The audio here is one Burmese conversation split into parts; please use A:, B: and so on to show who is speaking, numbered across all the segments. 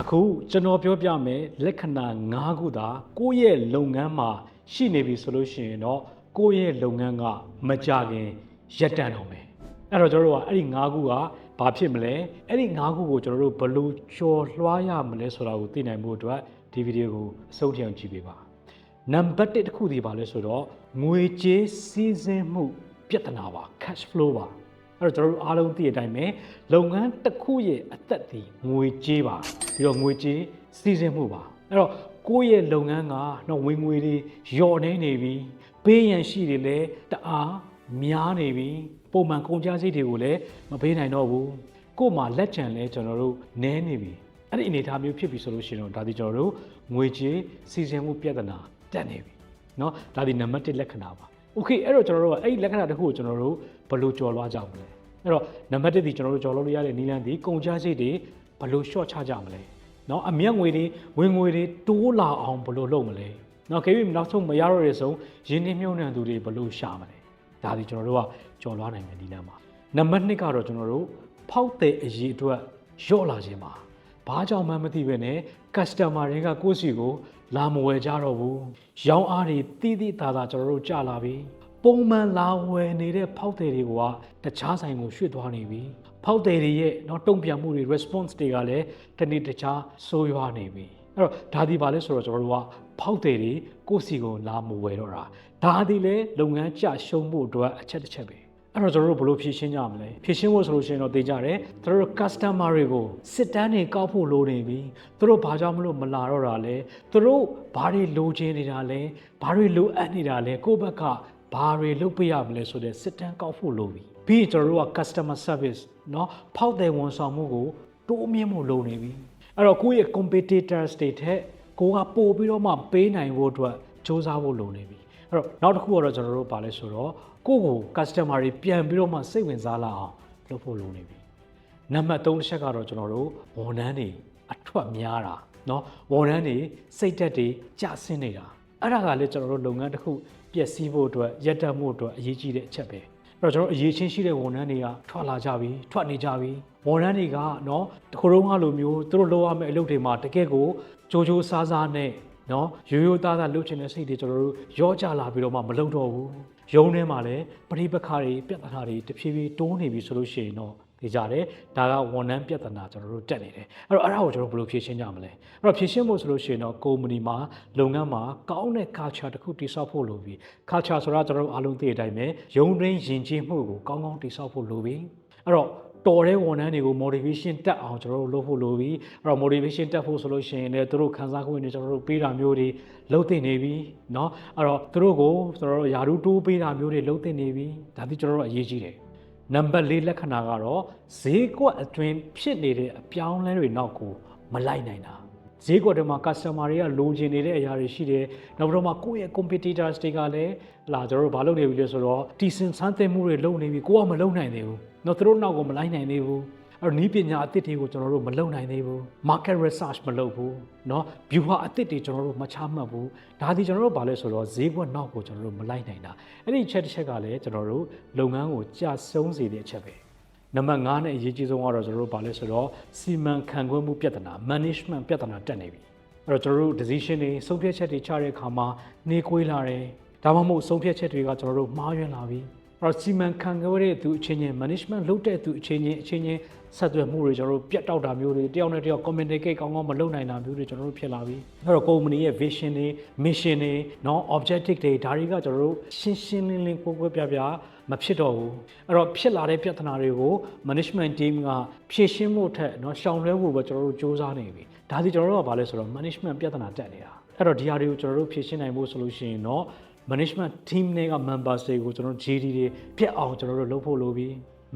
A: အခုကျွန်တော်ပြောပြမယ်လက္ခဏာ၅ခုသာကိုယ့်ရဲ့လုပ်ငန်းမှာရှိနေပြီဆိုလို့ရှိရင်တော့ကိုယ့်ရဲ့လုပ်ငန်းကမကြခင်ရပ်တန့်တော့မယ်အဲ့တော့ကျွန်တော်တို့ကအဲ့ဒီ၅ခုကဘာဖြစ်မလဲအဲ့ဒီ၅ခုကိုကျွန်တော်တို့ဘယ်လိုကျော်လွှားရမလဲဆိုတာကိုသိနိုင်ဖို့အတွက်ဒီဗီဒီယိုကိုအဆုံးထိအောင်ကြည့်ပေးပါနံပါတ်1တစ်ခုဒီပါလဲဆိုတော့ငွေကြေးစီးဆင်းမှုပြဿနာပါ cash flow ပါ အဲ့တော့ကျွန်တော်တို့အားလုံးသိတဲ့အတိုင်းပဲလုပ်ငန်းတစ်ခုရဲ့အသက်ဒီငွေကြေးပါပြီးတော့ငွေကြေးစီးဆင်းမှုပါအဲ့တော့ကိုယ့်ရဲ့လုပ်ငန်းကတော့ဝင်ငွေတွေလျော့နေနေပြီပေးရန်ရှိတွေလည်းတအားများနေပြီပုံမှန်ကုန်ကျစရိတ်တွေကိုလည်းမပေးနိုင်တော့ဘူးကို့မှာလက်ချံလဲကျွန်တော်တို့နည်းနေပြီအဲ့ဒီအနေအထားမျိုးဖြစ်ပြီဆိုလို့ရှိရင်တော့ဒါဒီကျွန်တော်တို့ငွေကြေးစီးဆင်းမှုပြဿနာတက်နေပြီเนาะဒါဒီနံပါတ်1လက္ခဏာပါโอเคအဲ့တော့ကျွန်တော်တို့ကအဲ့ဒီလက္ခဏာတစ်ခုကိုကျွန်တော်တို့ဘယ်လိုကျော်လွှားကြမလဲ အဲ့တော့နံပါတ်1ဒီကျွန်တော်တို့ကြော်လို့ရတဲ့နီလန်းဒီကုန်ကျစရိတ်တွေဘယ်လို short ချကြမလဲနော်အမြတ်ငွေတွေဝင်ငွေတွေတိုးလာအောင်ဘယ်လိုလုပ်မလဲနော်ခေတ်နောက်ဆုံးမရတော့တဲ့ဆုံးရင်းနှီးမြှုပ်နှံသူတွေဘယ်လိုရှာမလဲဒါဒီကျွန်တော်တို့ကကြော်လွားနိုင်မယ်နီလန်းမှာနံပါတ်2ကတော့ကျွန်တော်တို့ဖောက်တဲ့အရေးအတွက်လျော့လာခြင်းပါဘာကြောင့်မှမသိပဲနဲ့ customer တွေကကိုယ့်စီကို လာမဝယ်ကြတော့ဘူးရောင်းအားတွေတိတိတသာကျွန်တော်တို့ကြလာပြီ ပုံမှန်လာဝယ်နေတဲ့ဖောက်တယ်တွေကတခြားဆိုင်ကိုရွှေ့သွားနေပြီ။ဖောက်တယ်တွေရဲ့တော့တုံ့ပြန်မှုတွေ response တွေကလည်းတစ်နေ့တခြားဆိုးရွားနေပြီ။အဲ့တော့ဒါဒီပါလဲဆိုတော့ကျွန်တော်တို့ကဖောက်တယ်တွေကိုယ့်စီကိုလာမဝယ်တော့တာ။ဒါဒီလဲလုပ်ငန်းကြရှုံးမှုအတွက်အချက်တစ်ချက်ပဲ။အဲ့တော့ကျွန်တော်တို့ဘယ်လိုဖြည့်ရှင်းကြမလဲဖြည့်ရှင်းဖို့ဆိုလို့ရှိရင်တော့သိကြတယ်ကျွန်တော်တို့ customer တွေကိုစစ်တမ်းတွေကောက်ဖို့လိုနေပြီသူတို့ဘာကြောင့်မလို့မလာတော့တာလဲသူတို့ဘာတွေလိုချင်နေတာလဲဘာတွေလိုအပ်နေတာလဲကိုယ့်ဘက်က ဘာတွေလုပ်ပေးရမလဲဆိုတဲ့စစ်တမ်းကောက်ဖို့လိုပြီပြီးရင်ကျွန်တော်တို့က customer service เนาะဖောက်တယ်ဝန်ဆောင်မှုကိုတိုးမြင့်ဖို့လိုနေပြီအဲ့တော့ကိုယ့်ရဲ့ competitors တွေထက်ကိုကပို့ပြီးတော့မှပေးနိုင်ဖို့အတွက်စူးစမ်းဖို့လိုနေပြီ အဲ့တော့နောက်တစ်ခုကတော့ကျွန်တော်တို့ဗာလဲဆိုတော့ကိုယ့်ကို customer တွေပြန်ပြီးတော့မှစိတ်ဝင်စားလာအောင်လုပ်ဖို့လိုနေပြီနံပါတ်3တစ်ချက်ကတော့ကျွန်တော်တို့ဝန်ထမ်းတွေအထွက်များတာเนาะဝန်ထမ်းတွေစိတ်တက်တွေကျဆင်းနေတာအဲ့ဒါကလည်းကျွန်တော်တို့လုပ်ငန်းတစ်ခု ပျက်စီးဖို့အတွက်ရပ်တန့်ဖို့အတွက်အရေးကြီးတဲ့အချက်ပဲအဲ့တော့ကျွန်တော်အရေးချင်းရှိတဲ့ဝန်ထမ်းတွေကထွက်လာကြပြီထွက်နေကြပြီဝန်ထမ်းတွေကနော်တခုလုံးကလိုမျိုးသူတို့လုပ်ရမယ့်အလုပ်တွေမှာတကယ့်ကိုကြိုးကြိုးစားစားနဲ့နော်ရိုးရိုးသားသားလုပ်ချင်တဲ့စိတ်တွေကျွန်တော်တို့ရောကြလာပြီးတော့မှမလုပ်တော့ဘူးရုံးထဲမှာလည်းပြိပခါတွေပြဿနာတွေတဖြည်းဖြည်းတိုးနေပြီဆိုလို့ရှိရင်တော့ ဒီကြတယ်ဒါကဝန်ထမ်းပြဿနာကျွန်တော်တို့တက်နေတယ်အဲ့တော့အဲ့ဒါကိုကျွန်တော်ဘယ်လိုဖြေရှင်းကြမလဲအဲ့တော့ဖြေရှင်းဖို့ဆိုလို့ရှိရင်တော့ကုမ္ပဏီမှာလုပ်ငန်းမှာကောင်းတဲ့ culture တစ်ခုတည်ဆောက်ဖို့လိုပြီ culture ဆိုတာကျွန်တော်တို့အားလုံးသိတဲ့အတိုင်းပဲရုံတွင်းယဉ်ကျေးမှုကိုကောင်းကောင်းတည်ဆောက်ဖို့လိုပြီအဲ့တော့ တော်တဲ့ဝန်ထမ်းတွေကို motivation တက်အောင်ကျွန်တော်တို့လုပ်ဖို့လိုပြီအဲ့တော့ motivation တက်ဖို့ဆိုလို့ရှိရင်လည်းသူတို့ခံစား권တွေကျွန်တော်တို့ပေးတာမျိုးတွေလုပ်သင့်နေပြီเนาะအဲ့တော့သူတို့ကိုကျွန်တော်တို့ယာရုတိုးပေးတာမျိုးတွေလုပ်သင့်နေပြီဒါဒီကျွန်တော်တို့အရေးကြီးတယ် နံပါတ်၄လက္ခဏာကတော့ဈေးကွက်အတွင်းဖြစ်နေတဲ့အပြောင်းလဲတွေနောက်ကိုမလိုက်နိုင်တာဈေးကွက်ထဲမှာ customer တွေကလိုချင်နေတဲ့အရာတွေရှိတယ်။နောက်ပြီးတော့မှကိုယ့်ရဲ့ competitors တွေကလည်းလာကျွန်တော်တို့မလုပ်နိုင်ဘူးလို့ဆိုတော့တီစင်စမ်းသပ်မှုတွေလုပ်နေပြီကိုကမလုပ်နိုင်သေးဘူး။တော့သူတို့နောက်ကိုမလိုက်နိုင်သေးဘူး။ အဲ့တော့နီးပညာအသစ်တွေကိုကျွန်တော်တို့မလုပ်နိုင်သေးဘူး market research မလုပ်ဘူးเนาะ view ဟာအသစ်တွေကျွန်တော်တို့မချမှတ်ဘူးဒါဒီကျွန်တော်တို့ဗာလဲဆိုတော့ဈေးကွက်နောက်ကိုကျွန်တော်တို့မလိုက်နိုင်တာအဲ့ဒီအချက်တစ်ချက်ကလည်းကျွန်တော်တို့လုပ်ငန်းကိုကြာဆုံးစေတဲ့အချက်ပဲ နံပါတ်5နဲ့အရေးကြီးဆုံးကတော့ကျွန်တော်တို့ဗာလဲဆိုတော့စီမံခန့်ခွဲမှုပြဿနာ management ပြဿနာတက်နေပြီအဲ့တော့ကျွန်တော်တို့ decision တွေဆုံးဖြတ်ချက်တွေချတဲ့အခါမှာနှေးကွေးလာတယ်ဒါမှမဟုတ်ဆုံးဖြတ်ချက်တွေကကျွန်တော်တို့မှားယွင်းလာပြီအဲ့ တော့စီမံခန့်ခွဲတဲ့သူအချင်းချင်း management လုပ်တဲ့သူအချင်းချင်းအချင်းချင်းဆက်သွယ်မှုတွေကျွန်တော်တို့ပြတ်တောက်တာမျိုးတွေတယောက်နဲ့တယောက် communicate ကောင်းကောင်းမလုပ်နိုင်တာမျိုးတွေကျွန်တော်တို့ဖြစ်လာပြီအဲ့တော့ company ရဲ့ vision တွေ mission တွေเนาะ objective တွေဒါတွေကကျွန်တော်တို့ရှင်းရှင်းလင်းလင်းကိုယ်ကိုယ်ပြပြမဖြစ်တော့ဘူးအဲ့တော့ဖြစ်လာတဲ့ပြဿနာတွေကို management team ကဖြေရှင်းဖို့ထက်เนาะရှောင်လွှဲဖို့ပဲကျွန်တော်တို့စူးစမ်းနေပြီဒါစီကျွန်တော်တို့ကဘာလဲဆိုတော့ management ပြဿနာတက်နေတာအဲ့တော့ဒီဟာတွေကိုကျွန်တော်တို့ဖြေရှင်းနိုင်ဖို့ဆိုလို့ရှိရင်เนาะ management team တွေက members တွေကိုကျွန်တော်တို့ GD တွေပြတ်အောင်ကျွန်တော်တို့လုပ်ဖို့လိုပြီ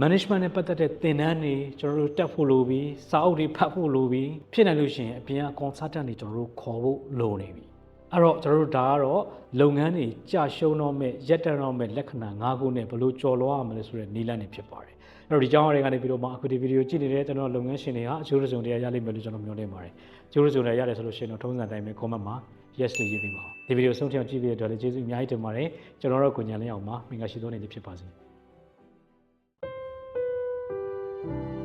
A: management နဲ့ပတ်သက်တဲ့သင်တန်းတွေကျွန်တော်တို့တက်ဖို့လိုပြီစာအုပ်တွေဖတ်ဖို့လိုပြီဖြစ်နိုင်လို့ရှိရင်အပြင်က consultant တွေကျွန်တော်တို့ခေါ်ဖို့လိုနေပြီအဲ့တော့ကျွန်တော်တို့ဒါကတော့လုပ်ငန်းတွေကြာရှုံးတော့မဲ့ရက်တန်တော့မဲ့လက္ခဏာ၅ခုနဲ့ဘယ်လိုကျော်လွှားရမလဲဆိုတဲ့နည်းလမ်းတွေဖြစ်ပါတယ်အဲ့တော့ဒီကြောင်းအရာတွေကနေပြီးတော့မှအခုဒီဗီဒီယိုကြည့်နေတဲ့ကျွန်တော်လုပ်ငန်းရှင်တွေဟာအကျိုးရစုံတရားရလိမ့်မယ်လို့ကျွန်တော်မျှော်လင့်ပါတယ်အကျိုးရစုံတွေရတယ်ဆိုလို့ရှိရင်တော့ထုံးစံတိုင်းပဲ comment မှာ yes လို့ရေးပေးပါအောင်ဒီဗီဒီယိုဆုံးဖြတ်ကြည့်ပြီးတဲ့အတွက်လည်းကျေးဇူးအများကြီးတင်ပါတယ်ကျွန်တော်တို့ကိုညံလင်းအောင်ပါမင်္ဂလာရှိသောနေ့ဖြစ်ပါစေ thank you